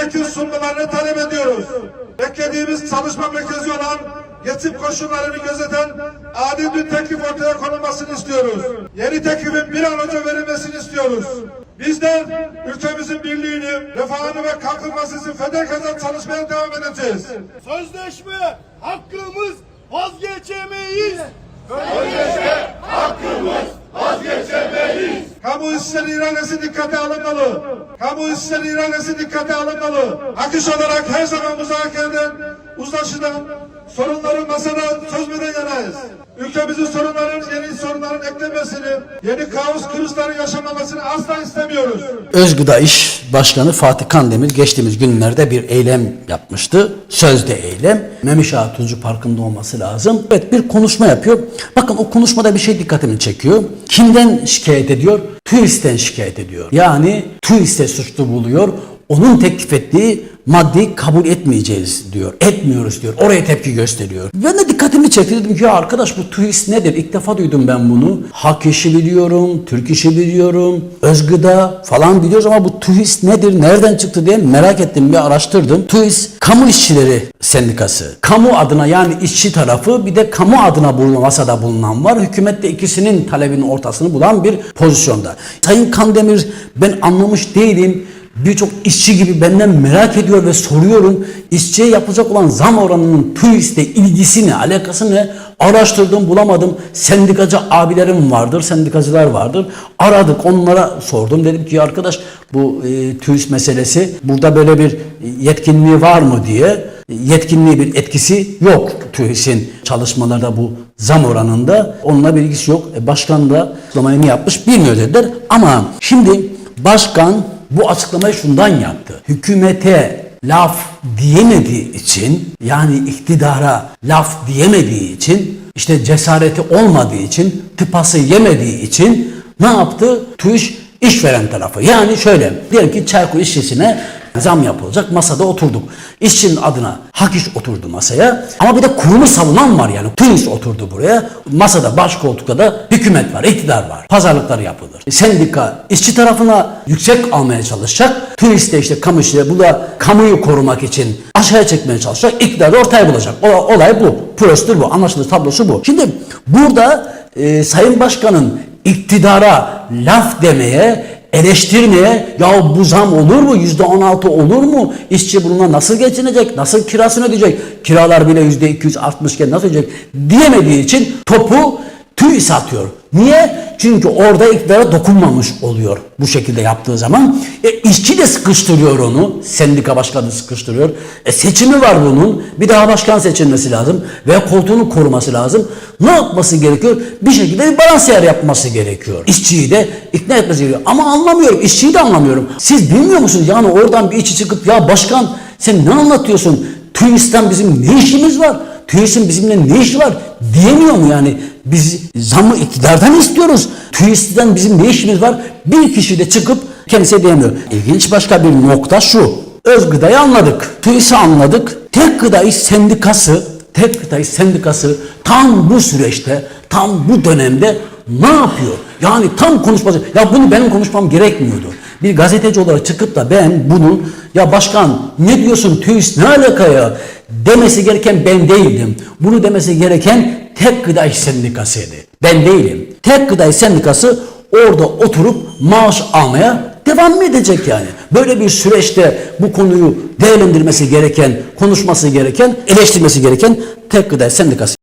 milletvekili sunmalarını talep ediyoruz. Beklediğimiz çalışma merkezi olan geçim koşullarını gözeten adil bir teklif ortaya konulmasını istiyoruz. Yeni teklifin bir an önce verilmesini istiyoruz. Bizler ülkemizin birliğini, refahını ve kalkınması için fedakarca çalışmaya devam edeceğiz. Sözleşme hakkımız vazgeçemeyiz. Kamu işleri iradesi dikkate alınmalı. Kamu işleri iradesi dikkate alınmalı. Akış olarak her zaman müzakereden, uzlaşıdan, sorunların masada çözmeden yanayız. Ülkemizin sorunların, yeni sorunların eklemesini, yeni kaos krizleri yaşamamasını asla istemiyoruz. Özgıda İş Başkanı Fatih Kandemir geçtiğimiz günlerde bir eylem yapmıştı. Sözde eylem. Memiş Ağa Tuzcu Parkı'nda olması lazım. Evet bir konuşma yapıyor. Bakın o konuşmada bir şey dikkatimi çekiyor. Kimden şikayet ediyor? TÜİS'ten şikayet ediyor. Yani TÜİS'te suçlu buluyor. Onun teklif ettiği maddeyi kabul etmeyeceğiz diyor. Etmiyoruz diyor. Oraya tepki gösteriyor. Ben de dikkatimi çekti. Dedim ki ya arkadaş bu TÜİS nedir? İlk defa duydum ben bunu. Hak işi biliyorum, Türk işi biliyorum, özgıda falan biliyoruz ama bu TÜİS nedir? Nereden çıktı diye merak ettim. Bir araştırdım. TÜİS Kamu İşçileri Sendikası. Kamu adına yani işçi tarafı bir de kamu adına bulunan masada bulunan var. Hükümet de ikisinin talebinin ortasını bulan bir pozisyonda. Sayın Kandemir ben anlamış değilim birçok işçi gibi benden merak ediyor ve soruyorum. İşçiye yapılacak olan zam oranının TÜİS'le ilgisi ne, alakası ne? Araştırdım bulamadım. Sendikacı abilerim vardır, sendikacılar vardır. Aradık onlara sordum. Dedim ki arkadaş bu e, TÜİS meselesi burada böyle bir yetkinliği var mı diye. Yetkinliği bir etkisi yok TÜİS'in çalışmalarda bu zam oranında. Onunla bir ilgisi yok. E, başkan da açıklamayı yapmış bilmiyor dediler. Ama şimdi başkan bu açıklamayı şundan yaptı. Hükümete laf diyemediği için yani iktidara laf diyemediği için işte cesareti olmadığı için tıpası yemediği için ne yaptı? TÜİş işveren tarafı. Yani şöyle diyelim ki Çaykur işçisine zam yapılacak masada oturduk. İşçinin adına hak iş oturdu masaya ama bir de kurumu savunan var yani. TÜİS oturdu buraya. Masada baş koltukta da hükümet var, iktidar var. Pazarlıklar yapılır. Sendika işçi tarafına yüksek almaya çalışacak. TÜİS de işte kamu işçileri bu da kamuyu korumak için aşağıya çekmeye çalışacak. İktidar da ortaya bulacak. Olay bu. Prosedür bu. Anlaşılır tablosu bu. Şimdi burada e, Sayın Başkan'ın iktidara laf demeye, eleştirmeye ya bu zam olur mu? Yüzde on altı olur mu? İşçi bununla nasıl geçinecek? Nasıl kirasını ödeyecek? Kiralar bile yüzde iki yüz artmışken nasıl ödeyecek? Diyemediği için topu TÜİS atıyor. Niye? Çünkü orada iktidara dokunmamış oluyor bu şekilde yaptığı zaman. E, işçi de sıkıştırıyor onu. Sendika başkanı sıkıştırıyor. E, seçimi var bunun. Bir daha başkan seçilmesi lazım. Veya koltuğunu koruması lazım. Ne yapması gerekiyor? Bir şekilde bir balans yer yapması gerekiyor. İşçiyi de ikna etmesi gerekiyor. Ama anlamıyorum. İşçiyi de anlamıyorum. Siz bilmiyor musunuz? Yani oradan bir işçi çıkıp ya başkan sen ne anlatıyorsun? TÜİS'ten bizim ne işimiz var? TÜİS'in bizimle ne işi var diyemiyor mu yani? Biz zammı iktidardan istiyoruz. TÜİS'ten bizim ne işimiz var? Bir kişi de çıkıp kendisi diyemiyor. İlginç başka bir nokta şu. Özgıdayı anladık. TÜİS'i anladık. Tek gıda iş sendikası, tek gıda iş sendikası tam bu süreçte, tam bu dönemde ne yapıyor? Yani tam konuşması, ya bunu benim konuşmam gerekmiyordu. Bir gazeteci olarak çıkıp da ben bunu ya başkan ne diyorsun TÜİS ne alaka ya demesi gereken ben değildim. Bunu demesi gereken tek gıda sendikasıydı. Ben değilim. Tek gıda sendikası orada oturup maaş almaya devam mı edecek yani? Böyle bir süreçte bu konuyu değerlendirmesi gereken, konuşması gereken, eleştirmesi gereken tek gıda sendikası.